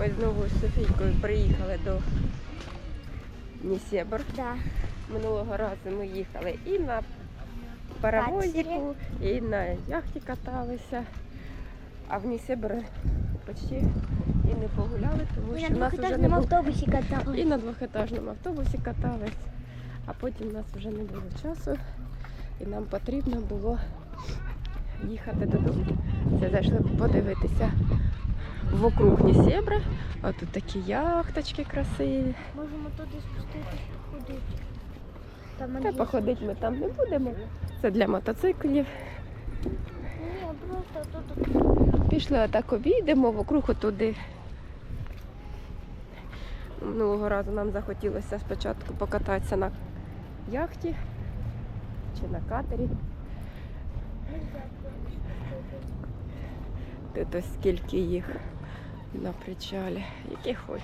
Ми знову з Софійкою приїхали до Нісєбр. Да. Минулого разу ми їхали і на паровозику, і на яхті каталися. А в Нісєбр почти і не погуляли, тому Ми що на нас вже не було. автобусі катали. І на двохетажному автобусі катались, а потім у нас вже не було часу, і нам потрібно було їхати додому. Це зайшли подивитися вокруг Нісєбра. А тут такі яхточки красиві. Можемо туди спуститися походити. Там Та походити ми там не будемо. Це для мотоциклів. Ні, просто тут. Пішли отак обійдемо вокруг туди. Минулого разу нам захотілося спочатку покататися на яхті чи на катері. Тут ось скільки їх на причалі, які хоч.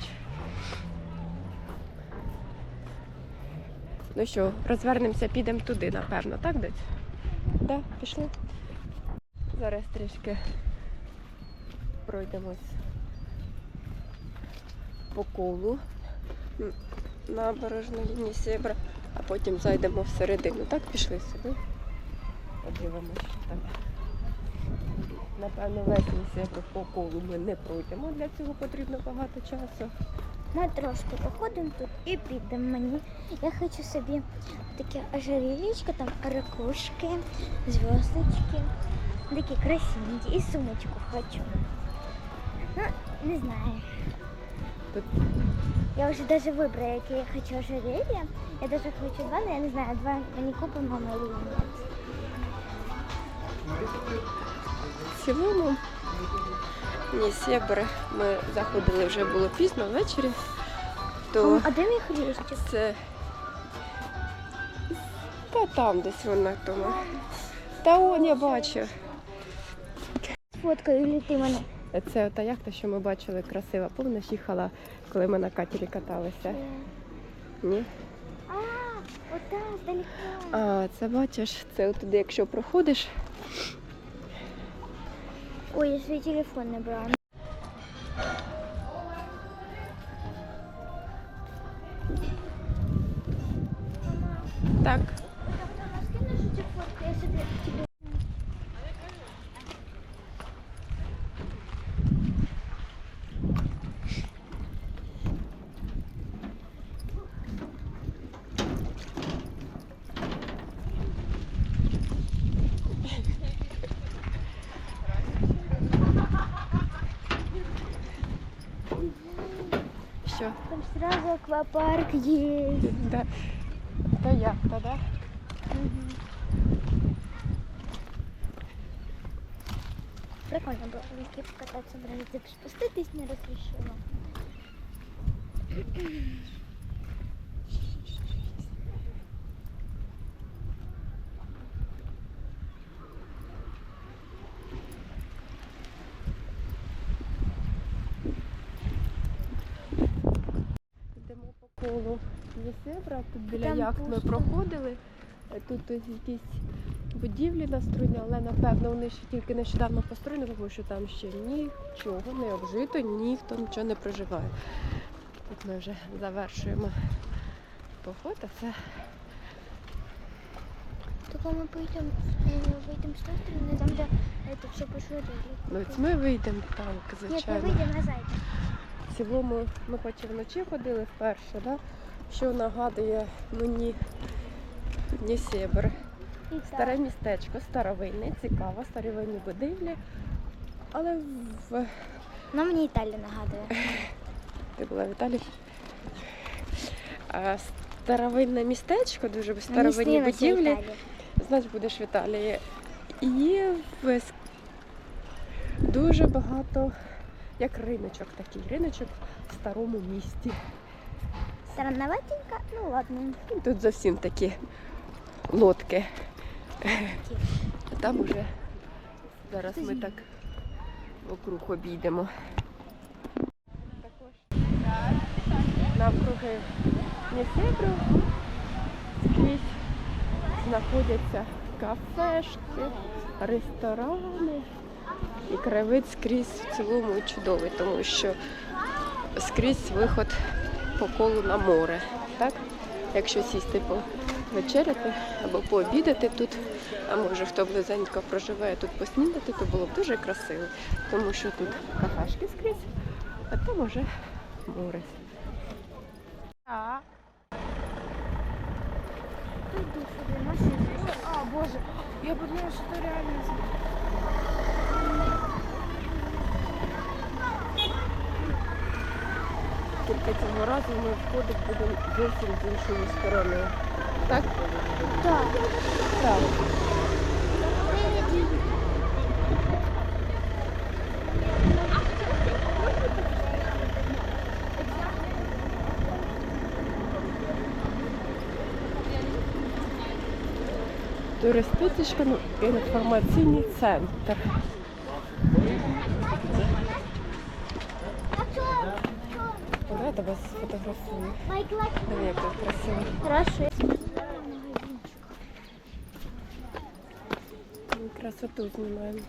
Ну що, розвернемося, підемо туди, напевно, так, десь? Так, да, пішли. Зараз трішки пройдемось по колу набережної Нісєбра, а потім зайдемо всередину. Так, пішли сюди. Подивимося, що там. Напевно, весь Нісєбр по колу ми не пройдемо. Для цього потрібно багато часу. Ми трошки походимо тут і підемо мені. Я хочу собі таке ожерельечко, там ракушки, зв'язочки. Такі красивенькі. І сумочку хочу. Ну, не знаю. Тут Я вже даже вибрала, яке я хочу ожерелье. Я даже хочу два, но я не знаю, два мені купимо мама или нет. в цілому ми заходили вже було пізно ввечері. То... А де мій хліщик? Це. Та там десь вона тому. Та он я бачу. Фоткаю, или ти мене? Це та яхта, що ми бачили, красива. Повна їхала, коли ми на катері каталися. Ні? А, вот там, далеко. А, це бачиш, це туди, якщо проходиш. Ой, я свій телефон не брала. Там сразу аквапарк есть. Да. Это яхта, да? Прикольно было в ліки покататися, брати спуститись не розрішила. Йдемо по колу Єсебра, Там яхт ми проходили. Е, Тут якісь будівлі настроєні, але напевно вони ще тільки нещодавно построєні, тому що там ще нічого не обжито, ніхто нічого не проживає. Тут ми вже завершуємо поход, а це Только ми поїдемо, вийдемо з тої сторони, там де це все пошло ну, ми вийдемо так, Ні, ми вийдемо на зайця. В цілому ми хоч і вночі ходили вперше, да? Що нагадує мені Нісєбр. Старе містечко, старовинне, цікаво, старовинні будівлі. Але в Ну, мені Італія нагадує. ти була в Італії. А, старовинне містечко, дуже старовинні Мені будівлі. Значить, будеш в Італії. І в дуже багато, як риночок такий, риночок в старому місті. Странноватенько, ну ладно. Тут зовсім такі лодки. А Там уже зараз ми так округ обійдемо. Навкруги Нісебру скрізь знаходяться кафешки, ресторани. І краєвид скрізь в цілому чудовий, тому що скрізь виход по колу на море. Так? Якщо сісти повечеряти або пообідати тут, а може хто близенько проживає тут поснідати, то було б дуже красиво. Тому що тут кафешки скрізь, а там уже море. А, боже, я подумала, что это реально Тільки цього разу ми входити будемо зовсім з іншою стороною. Так? Да. Так. Туристичний інформаційний центр. тебе сфотографую. Диви, як тут красиво. Хорошо. Ми Красоту знімаємо.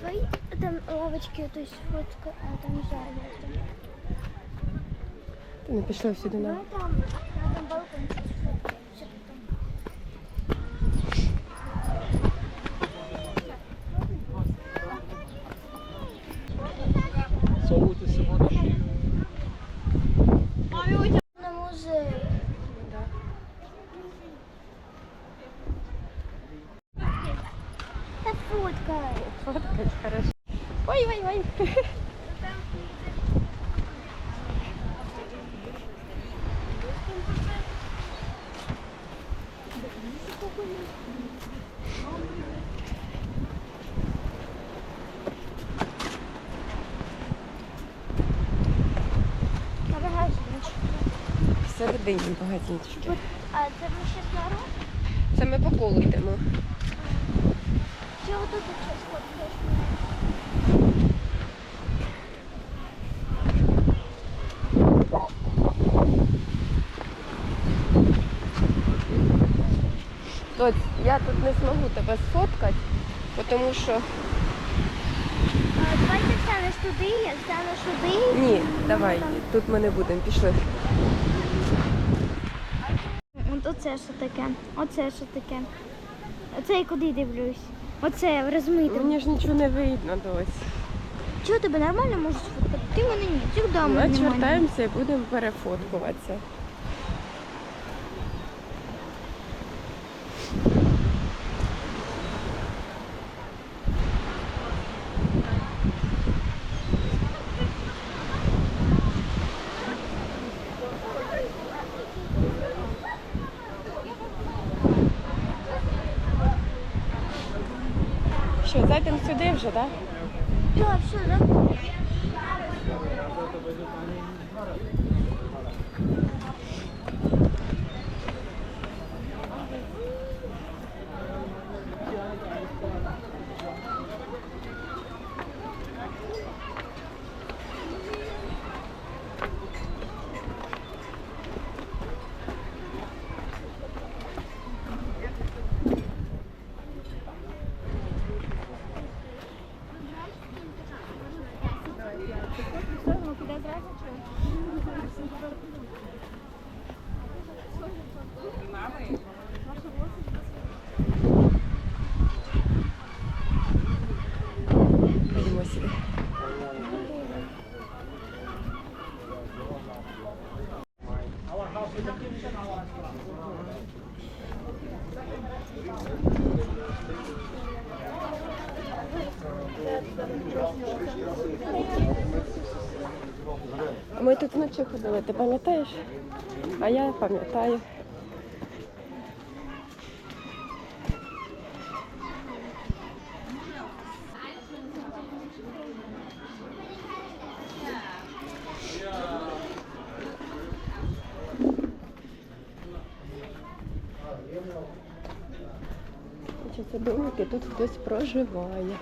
Давай там лавочки, то есть фотка, а там зайнято. Ти не пішла сюди на. Ну там, на там балкончик Всередині магазинчики. Вот, а це ми ще народ? Це ми по колу йдемо. Щось фоткаєш? Доць, я тут не зможу тебе сфоткати, тому що А, Давай ти встанеш туди, я встану сюди. ні, давай, тут ми не будемо, пішли. От оце що таке, оце що таке. Оце я куди дивлюсь. Оце розмите. Мені ж нічого не видно, досі. Чого тебе нормально можеш сфоткати? Ти мене ні, завжди Ми мене немає. і будемо перефоткуватися. Що, сюди вже, так? Так, все, да? Ходімо сюди. Ми вночі ти пам'ятаєш? А я пам'ятаю. Це домики, тут хтось проживає.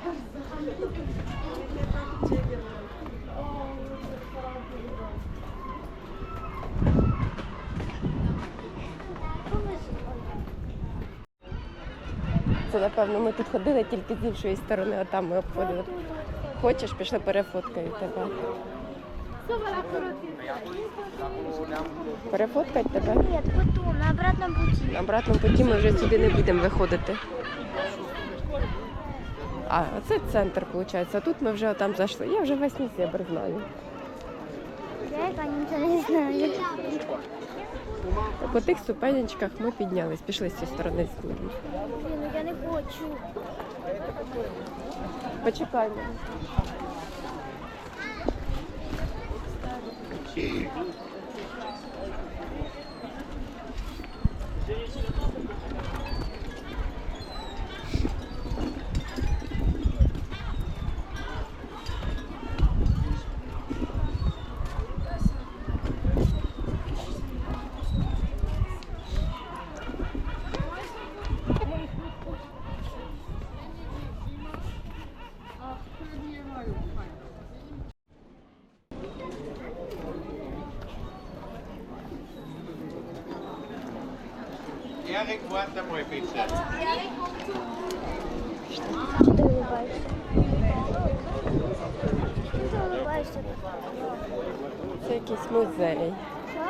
Напевно ми тут ходили тільки з іншої сторони, а там ми обходили. Хочеш, пішли перефоткаю тебе. Перефоткать тебе? Нет, потом, на обратном пути. На обратному путі ми вже сюди не будемо виходити. А, оце центр, виходить. А тут ми вже там зайшли. Я вже весь зебр знаю. Я нічого не знаю. По тих ступенечках ми піднялись, пішли з цієї сторони. Блін, ну я не хочу. Почекай. Erik, guarda moj pizza. Чи ти улыбаєшся? Чи ти улыбаєшся? Це якийсь музей. Що?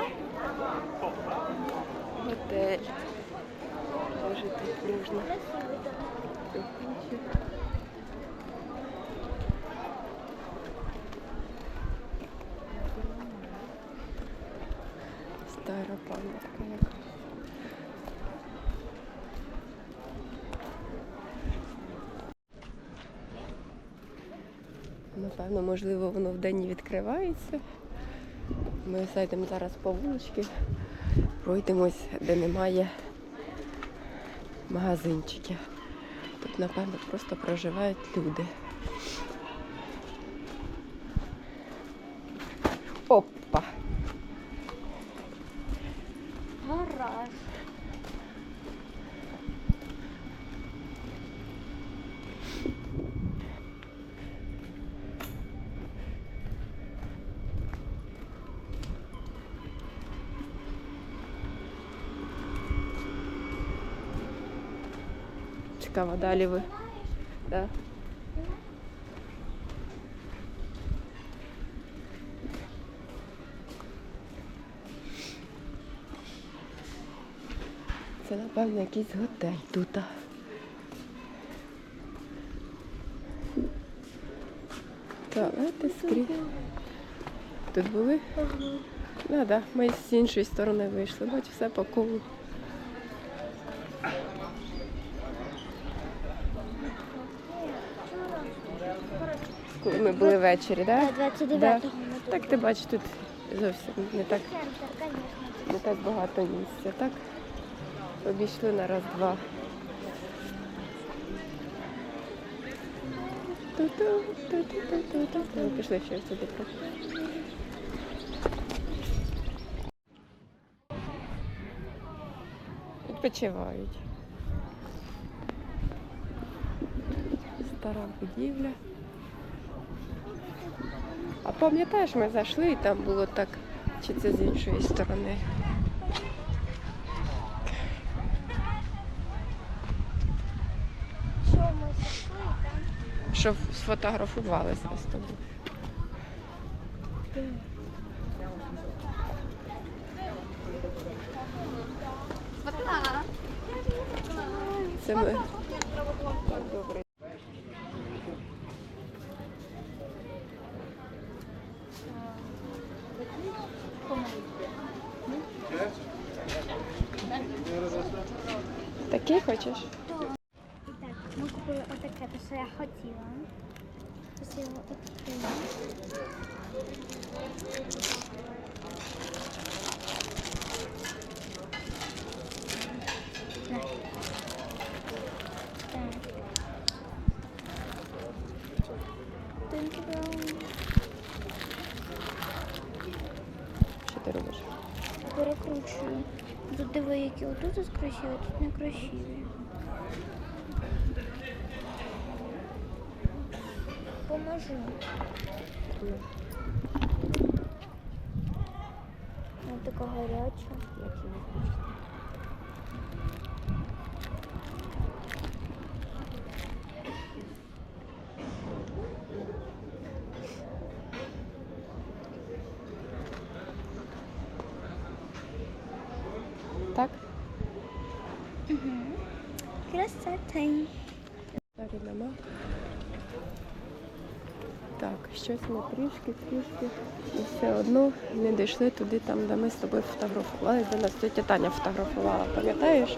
Готель. Дуже тут можна. Красивий там. Стара пам'ятка якась. Напевно, можливо, воно вдень і відкривається. Ми зайдемо зараз по вулички, пройдемось, де немає магазинчиків. Тут, напевно, просто проживають люди. Цікаво, далі ви. Да. Це, напевно, якийсь готель тут. Туалети скрізь. Тут були? Да, да. Ми з іншої сторони вийшли. Бач, все по колу. Коли ми були ввечері, так? Да, 29-го ми Так ти бачиш, тут зовсім не так, не так багато місця, так? Обійшли на раз-два. Ту-ту. Пішли ще сюди. Відпочивають. Стара будівля. А пам'ятаєш, ми зайшли і там було так, чи це з іншої сторони. Що ми зайшли, там Що сфотографувалися з тобою. Це ми. Так, добре. Такий хочеш? Так, ми купили отаке, те, що я хотіла. Ось його відкрила. На. Так. Тин-тин. Що ти робиш? Перекручую. Тут диви, тут красиво, ось тут не красиво. Поможу. Вона така гаряча. Тень. Далі нема. Так, щось ми трішки, трішки. І все одно не дійшли туди, там, де ми з тобою фотографували, де нас тетя Таня фотографувала, пам'ятаєш?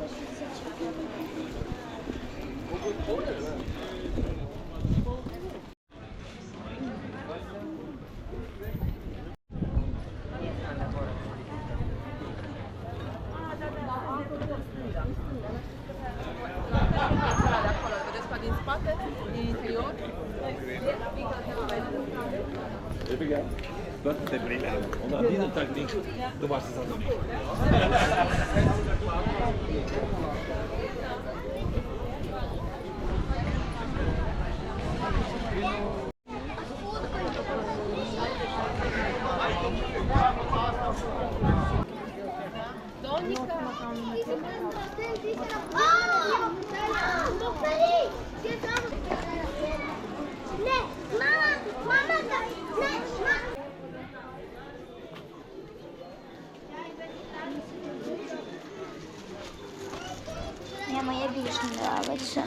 Мне моя більш нравится.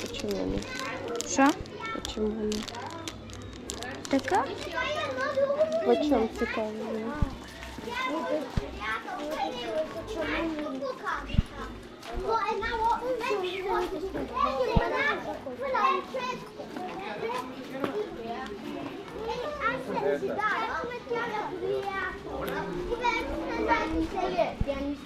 Почему не? Что? Почему не? Така? Почем цікаво? Я не